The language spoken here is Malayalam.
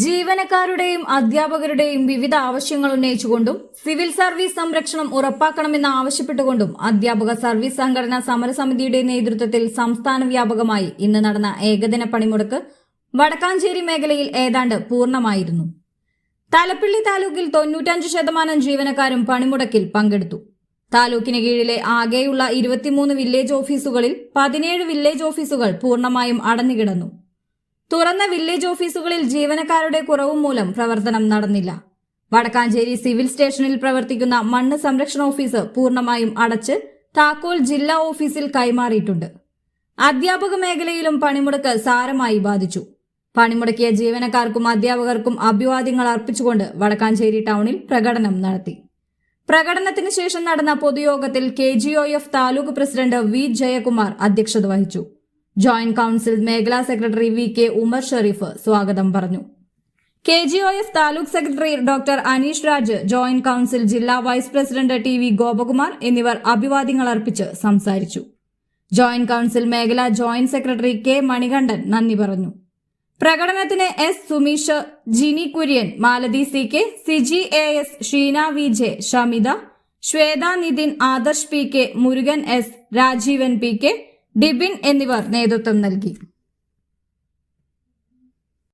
ജീവനക്കാരുടെയും അധ്യാപകരുടെയും വിവിധ ആവശ്യങ്ങൾ ഉന്നയിച്ചുകൊണ്ടും സിവിൽ സർവീസ് സംരക്ഷണം ഉറപ്പാക്കണമെന്ന് ആവശ്യപ്പെട്ടുകൊണ്ടും അധ്യാപക സർവീസ് സംഘടനാ സമരസമിതിയുടെ നേതൃത്വത്തിൽ സംസ്ഥാന വ്യാപകമായി ഇന്ന് നടന്ന ഏകദിന പണിമുടക്ക് വടക്കാഞ്ചേരി മേഖലയിൽ ഏതാണ്ട് പൂർണമായിരുന്നു. തലപ്പിള്ളി താലൂക്കിൽ തൊണ്ണൂറ്റഞ്ച് ശതമാനം ജീവനക്കാരും പണിമുടക്കിൽ പങ്കെടുത്തു. താലൂക്കിന് കീഴിലെ ആകെയുള്ള ഇരുപത്തിമൂന്ന് വില്ലേജ് ഓഫീസുകളിൽ പതിനേഴ് വില്ലേജ് ഓഫീസുകൾ പൂർണമായും അടഞ്ഞുകിടന്നു. തുറന്ന വില്ലേജ് ഓഫീസുകളിൽ ജീവനക്കാരുടെ കുറവും മൂലം പ്രവർത്തനം നടന്നില്ല. വടക്കാഞ്ചേരി സിവിൽ സ്റ്റേഷനിൽ പ്രവർത്തിക്കുന്ന മണ്ണ് സംരക്ഷണ ഓഫീസ് പൂർണമായും അടച്ച് താക്കോൽ ജില്ലാ ഓഫീസിൽ കൈമാറിയിട്ടുണ്ട്. അധ്യാപക മേഖലയിലും പണിമുടക്ക് സാരമായി ബാധിച്ചു. പണിമുടക്കിയ ജീവനക്കാർക്കും അധ്യാപകർക്കും അഭിവാദ്യങ്ങൾ അർപ്പിച്ചുകൊണ്ട് വടക്കാഞ്ചേരി ടൗണിൽ പ്രകടനം നടത്തി. പ്രകടനത്തിന് ശേഷം നടന്ന പൊതുയോഗത്തിൽ K G O F taluk president V Jayakumar അധ്യക്ഷത വഹിച്ചു. ജോയിന്റ് കൌൺസിൽ മേഖലാ secretary V K Umar Sharif സ്വാഗതം പറഞ്ഞു. K G O F taluk secretary doctor Aneesh Raj joint council ജില്ലാ vice president T V Gopakumar എന്നിവർ അഭിവാദ്യങ്ങൾ അർപ്പിച്ച് സംസാരിച്ചു. ജോയിന്റ് കൌൺസിൽ മേഖലാ ജോയിന്റ് സെക്രട്ടറി കെ മണികണ്ഠൻ നന്ദി പറഞ്ഞു. പ്രകടനത്തിന് S Sumeesh Jini Kurian Malathi C K Siji A S Sheena V J Shamitha Shwetha Nithin Adarsh P K Murukan S Rajeevan P K Dibin എന്നിവർ നേതൃത്വം നൽകി